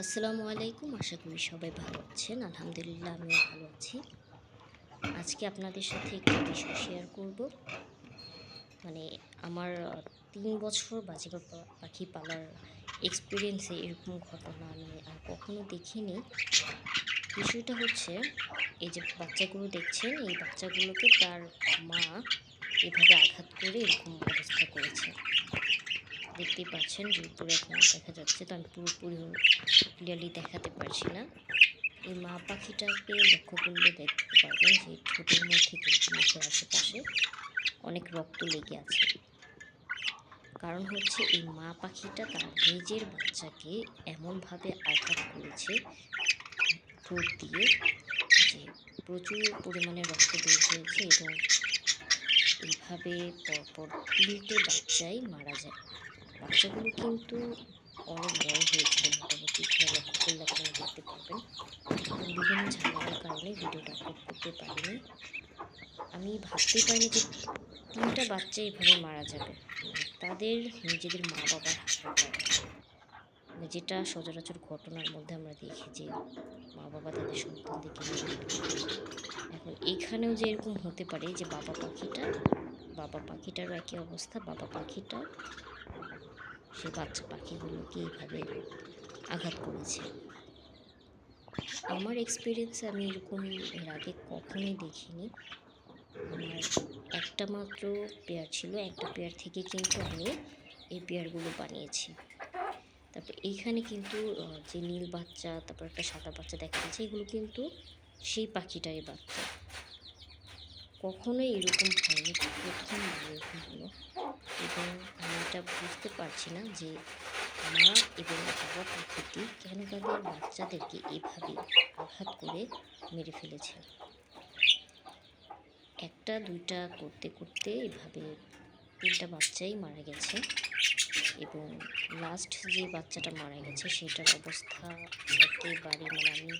আসসালামু আলাইকুম। আশা করি সবাই ভালো আছেন। আলহামদুলিল্লাহ, আমিও ভালো আছি। আজকে আপনাদের সাথে একটি বিষয় শেয়ার করব। মানে আমার তিন বছর বাজিকর পাখি পালার এক্সপিরিয়েন্সে এরকম ঘটনা আমি আর কখনো দেখিনি। বিষয়টা হচ্ছে, এই যে বাচ্চাগুলো দেখছেন, এই বাচ্চাগুলোকে তার মা এভাবে আঘাত করে এরকম অবস্থা করেছে। দেখতেই পাচ্ছেন যে উপরে এখন দেখা যাচ্ছে তো আমি পুরোপুরি ক্লিয়ারলি দেখাতে পারছি না। এই মা পাখিটাকে লক্ষ্য করলে দেখতে পারবেন যে ঠোঁটের মধ্যে কিন্তু মুখের আশেপাশে অনেক রক্ত লেগে আছে। কারণ হচ্ছে এই মা পাখিটা তার নিজের বাচ্চাকে এমনভাবে আঘাত করেছে ঠোঁট দিয়ে যে প্রচুর পরিমাণে রক্ত বের হয়েছে এবং এইভাবে পরপর তিনটে বাচ্চাই মারা যায়। বাচ্চাগুলো কিন্তু অনেক বড় হয়েছে, মোটামুটি এখানে লক্ষ্য করলে আপনারা দেখতে পাবেন বিভিন্ন ঝামেলার কারণে ভিডিওটা আপলোড করতে পারিনি। আমি ভাবতেই পারিনি যে তিনটা বাচ্চা এভাবে মারা যাবে। তাদের নিজেদের মা বাবার হাতে মানে যেটা সচরাচর ঘটনার মধ্যে আমরা দেখি যে মা বাবা তাদের সন্তানদেরকে। এখন এখানেও যে এরকম হতে পারে যে বাবা পাখিটা, বাবা পাখিটারও একই অবস্থা, বাবা পাখিটা সে বাচ্চা পাখিগুলোকে এইভাবে আঘাত করেছে। আমার এক্সপিরিয়েন্স আমি এরকম এর আগে কখনোই দেখিনি। আমার একটা মাত্র পেয়ার ছিল, একটা পেয়ার থেকে কিন্তু আমি এই পেয়ারগুলো বানিয়েছি। তারপর এইখানে কিন্তু যে নীল বাচ্চা, তারপর একটা সাদা বাচ্চা দেখা যাচ্ছে এগুলো কিন্তু সেই পাখিটারই বাচ্চা। কখনোই এরকম হয়নি প্রথম এরকম হলো এবং আমি এটা বুঝতে পারছি না যে মা এবং বাবা পাখিটি কেন তাদের বাচ্চাদেরকে এভাবে আঘাত করে মেরে ফেলেছে? একটা, দুইটা করতে করতে এভাবে তিনটা বাচ্চাই মারা গেছে এবং লাস্ট যে বাচ্চাটা মারা গেছে সেটার অবস্থা একেবারে মানে আমি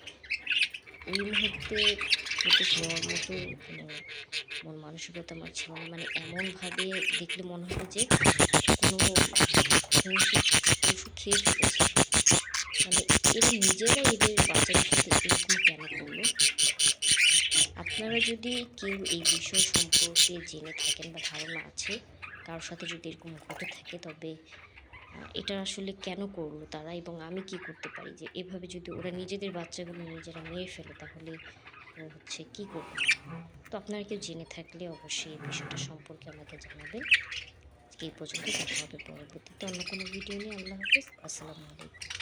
ওই মুহূর্তে প্রতি হওয়ার মতো মন মানসিকতা আমার ছিল মানে এমনভাবে দেখলে মনে হলো যে মানে এদের বাচ্চাদের সাথে কেন করল আপনারা যদি কেউ এই বিষয় সম্পর্কে জেনে থাকেন বা ধারণা আছে, কারোর সাথে যদি এরকম ঘটে থাকে, তবে এটা আসলে কেন করল তারা এবং আমি কি করতে পারি? যে এভাবে যদি ওরা নিজেদের বাচ্চাগুলো নিজেরা মেরে ফেলে, তাহলে হচ্ছে কি করবে? তো আপনারা কেউ জেনে থাকলে অবশ্যই এই বিষয়টা সম্পর্কে আমাকে জানাবেন। আজকে এই পর্যন্ত দেখা হবে পরবর্তীতে। অন্য কোনো ভিডিও নিয়ে আল্লাহ হাফিজ। আসসালামু আলাইকুম।